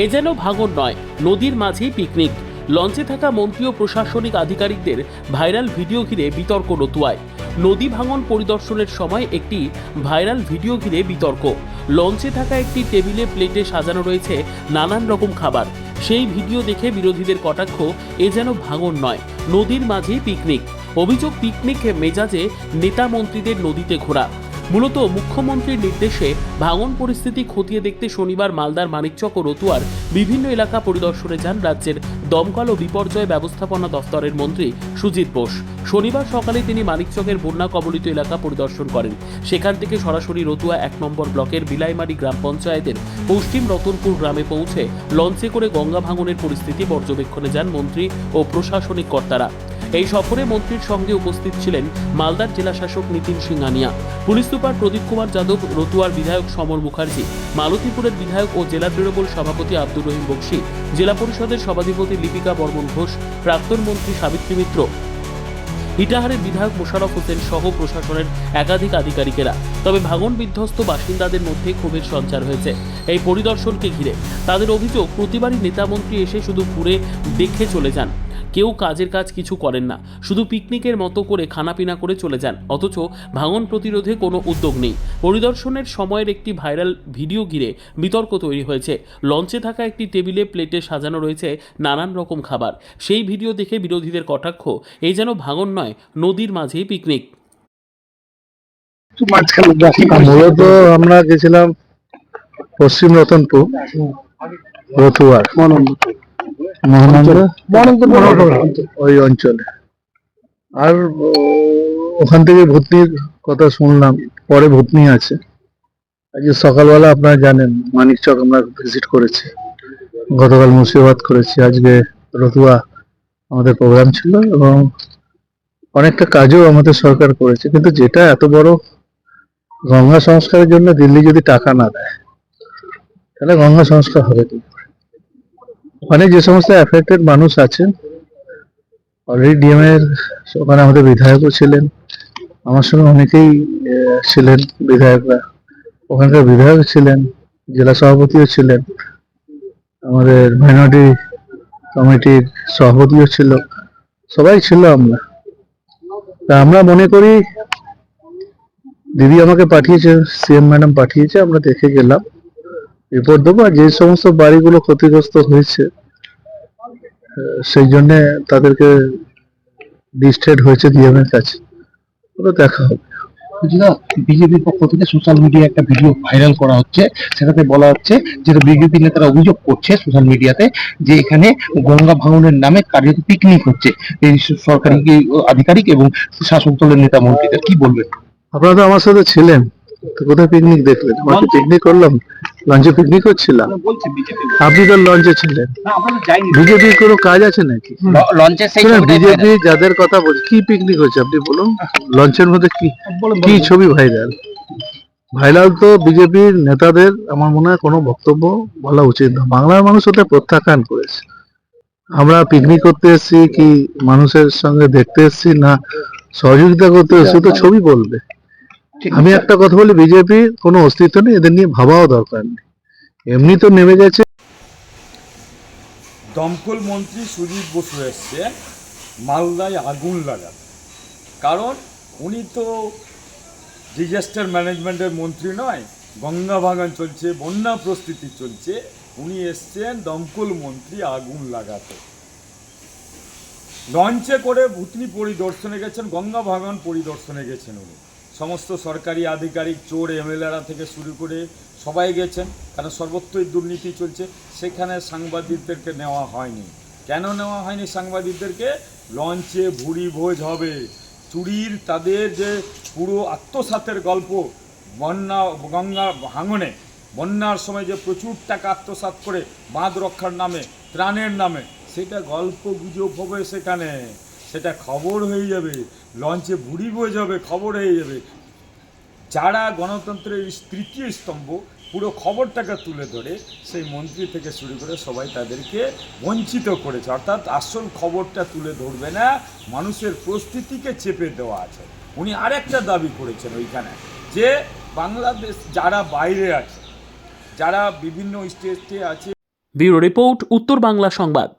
এ যেন ভাঙন নয়, নদীর মাঝেই পিকনিক লঞ্চে থাকা মন্ত্রী ও প্রশাসনিক আধিকারিকদের ভাইরাল ভিডিও ঘিরে বিতর্ক রতুয়ায়। নদী ভাঙন পরিদর্শনের সময় একটি ভাইরাল ভিডিও ঘিরে বিতর্ক। লঞ্চে থাকা একটি টেবিলে প্লেটে সাজানো রয়েছে নানান রকম খাবার। সেই ভিডিও দেখে বিরোধীদের কটাক্ষ, এ যেন ভাঙন নয়, নদীর মাঝেই পিকনিক অভিযোগ পিকনিক মেজাজে নেতা মন্ত্রীদের নদীতে ঘোরা। মূলত মুখ্যমন্ত্রীর নির্দেশে ভাঙন পরিস্থিতি খতিয়ে দেখতে শনিবার মালদার মানিকচক ও রতুয়ার বিভিন্ন এলাকা পরিদর্শনে যান রাজ্যের দমকল ও বিপর্যয় ব্যবস্থাপনা দফতরের মন্ত্রী সুজিত বোস। শনিবার সকালে তিনি মানিকচকের বন্যা কবলিত এলাকা পরিদর্শন করেন। সেখান থেকে সরাসরি রতুয়া এক নম্বর ব্লকের বিলাইমারি গ্রাম পঞ্চায়েতের পশ্চিম রতনপুর গ্রামে পৌঁছে লঞ্চে করে গঙ্গা ভাঙনের পরিস্থিতি পর্যবেক্ষণে যান মন্ত্রী ও প্রশাসনিক কর্তারা। এই সফরে মন্ত্রীর সঙ্গে উপস্থিত ছিলেন মালদার জেলাশাসক নীতিন সিংহানিয়া পুলিশ সুপার প্রদীপ কুমার যাদব, রতুয়ার বিধায়ক সমর মুখার্জি, মালতীপুরের বিধায়ক ও জেলা তৃণমূল সভাপতি আব্দুর রহিম বক্সি, জেলা পরিষদের সভাধিপতি লিপিকা বর্মন ঘোষ, প্রাক্তন মন্ত্রী সাবিত্রী মিত্র। ইটাহারের বিধায়ক মোশারফ হোসেন সহ প্রশাসনের একাধিক আধিকারিকেরা। তবে ভাঙন বিধ্বস্ত বাসিন্দাদের মধ্যে ক্ষোভের সঞ্চার হয়েছে। এই পরিদর্শনকে ঘিরে তাদের অভিযোগ, প্রতিবারই নেতামন্ত্রী এসে শুধু ঘুরে দেখে চলে যান। কেউ কাজের কাজ কিছু করেন না। শুধু পিকনিকের মতো করে খানাপিনা করে চলে যান। অথচ ভাঙন প্রতিরোধে কোনো উদ্যোগ নেই। পরিদর্শনের সময়ের একটি ভাইরাল ভিডিও ঘিরে বিতর্ক তৈরি হয়েছে। লঞ্চে থাকা একটি টেবিলে প্লেটে সাজানো রয়েছে নানান রকম খাবার। সেই ভিডিও দেখে বিরোধীদের কটাক্ষ। এই যেন ভাঙন নয় নদীর মাঝেই পিকনিক। মূলত আমরা গেছিলাম পশ্চিম রতনপুর রতুয়ার। মহানন্দা? ওই অঞ্চলে। আর ওখান থেকে ভূতনির কথা শুনলাম পরে ভূতনি আছে। আজকে সকালবেলা আপনারা জানেন মানিকচক আমরা ভিজিট করেছি। গতকাল মুর্শিদাবাদ করেছি। আজকে রতুয়া আমাদের প্রোগ্রাম ছিল এবং অনেকটা কাজও আমাদের সরকার করেছে। কিন্তু যেটা এত বড় গঙ্গা সংস্কারের জন্য দিল্লি যদি টাকা না দেয় তাহলে গঙ্গা সংস্কার হবে কি? ওখানে যে সমস্ত অ্যাফেক্টেড মানুষ আছেন অলরেডি ডিএম এর ওখানে আমাদের বিধায়কও ছিলেন। আমার সঙ্গে অনেকেই ছিলেন বিধায়করা। ওখানকার বিধায়ক ছিলেন, জেলা সভাপতিও ছিলেন। আমাদের মাইনরিটি কমিটির সভাপতিও ছিল। সবাই ছিল আমরা। তা আমরা মনে করি, দিদি আমাকে পাঠিয়েছে সিএম ম্যাডাম পাঠিয়েছে, আমরা দেখে গেলাম। রিপোর্ট দেবো আর যে সমস্ত বাড়িগুলো ক্ষতিগ্রস্ত হয়েছে সেই জন্য তাদেরকে ডিস্ট্রেড হয়েছে ডিএম এর কাছে। ওগুলো দেখা হবে। বিজেপির পক্ষ থেকে সোশ্যাল মিডিয়ায় একটা ভিডিও ভাইরাল করা হচ্ছে। সেটাতে বলা হচ্ছে যেটা বিজেপি নেতারা অভিযোগ করছে সোশ্যাল মিডিয়াতে যে এখানে গঙ্গা ভাঙনের নামে কার্যত পিকনিক হচ্ছে। এই সরকারি আধিকারিক এবং শাসক দলের নেতা মন্ত্রীদের কি বলবেন? আপনারা তো আমার সাথে ছিলেন কোথায় পিকনিক দেখলেন? আমরা পিকনিক করলাম। লঞ্চে পিকনিক করছিলাম? আপনি তো লঞ্চে ছিলেন। বিজেপির কোনো কাজ আছে নাকি? লঞ্চে সেই বিজেপি যাদের কথা বলছে কি পিকনিক হচ্ছে আপনি বলুন? লঞ্চের মধ্যে কি কি ছবি ভাইরাল ভাইরাল তো বিজেপির নেতাদের আমার মনে হয় কোনো বক্তব্য বলা উচিত না। বাংলার মানুষ ওটা প্রত্যাখ্যান করেছে। আমরা পিকনিক করতে এসেছি কি মানুষের সঙ্গে দেখতে এসেছি না? সহযোগিতা করতে এসেছি তো ছবি বলবে। আমি একটা কথা বলি বিজেপির কোনো অস্তিত্ব নেই এদের নিয়ে ভাবাও দরকার নেই। এমনি তো নেমে গেছে। দমকল মন্ত্রী সুজিত বসু এসছে মালদায় আগুন লাগাতে। কারণ উনি তো ডিজাস্টার ম্যানেজমেন্টের মন্ত্রী নয় গঙ্গা ভাঙন চলছে বন্যা প্রস্তুতি চলছে উনি এসছেন দমকল মন্ত্রী আগুন লাগাতে। লঞ্চে করে ভুতনি পরিদর্শনে গেছেন গঙ্গা ভাঙন পরিদর্শনে গেছেন উনি। সমস্ত সরকারি আধিকারিক, চোর, এমএলএরা থেকে শুরু করে সবাই গেছেন, কারণ সর্বত্রই দুর্নীতি চলছে। সেখানে সাংবাদিকদেরকে নেওয়া হয়নি। কেন নেওয়া হয়নি সাংবাদিকদেরকে? লঞ্চে ভুড়ি ভোজ হবে। চুরির তাদের যে পুরো আত্মসাতের গল্প, বন্যা, গঙ্গা ভাঙনে, বন্যার সময় যে প্রচুর টাকা আত্মসাৎ করে বাঁধ রক্ষার নামে, ত্রাণের নামে, সেটা গল্প গুজব হবে সেখানে। সেটা খবর হয়ে যাবে, লঞ্চে বুড়ি বয়ে যাবে খবর হয়ে যাবে। যারা গণতন্ত্রের তৃতীয় স্তম্ভ, পুরো খবরটাকে তুলে ধরে, সেই মন্ত্রী থেকে শুরু করে সবাই তাদেরকে বঞ্চিত করেছে। অর্থাৎ আসল খবরটা তুলে ধরবে না, মানুষের প্রস্তুতিকে চেপে দেওয়া আছে। উনি আরেকটা দাবি করেছেন ওইখানে, যে বাংলাদেশ যারা বাইরে আছে, যারা বিভিন্ন স্টেটে আছে ব্যুরো রিপোর্ট, উত্তর বাংলা সংবাদ।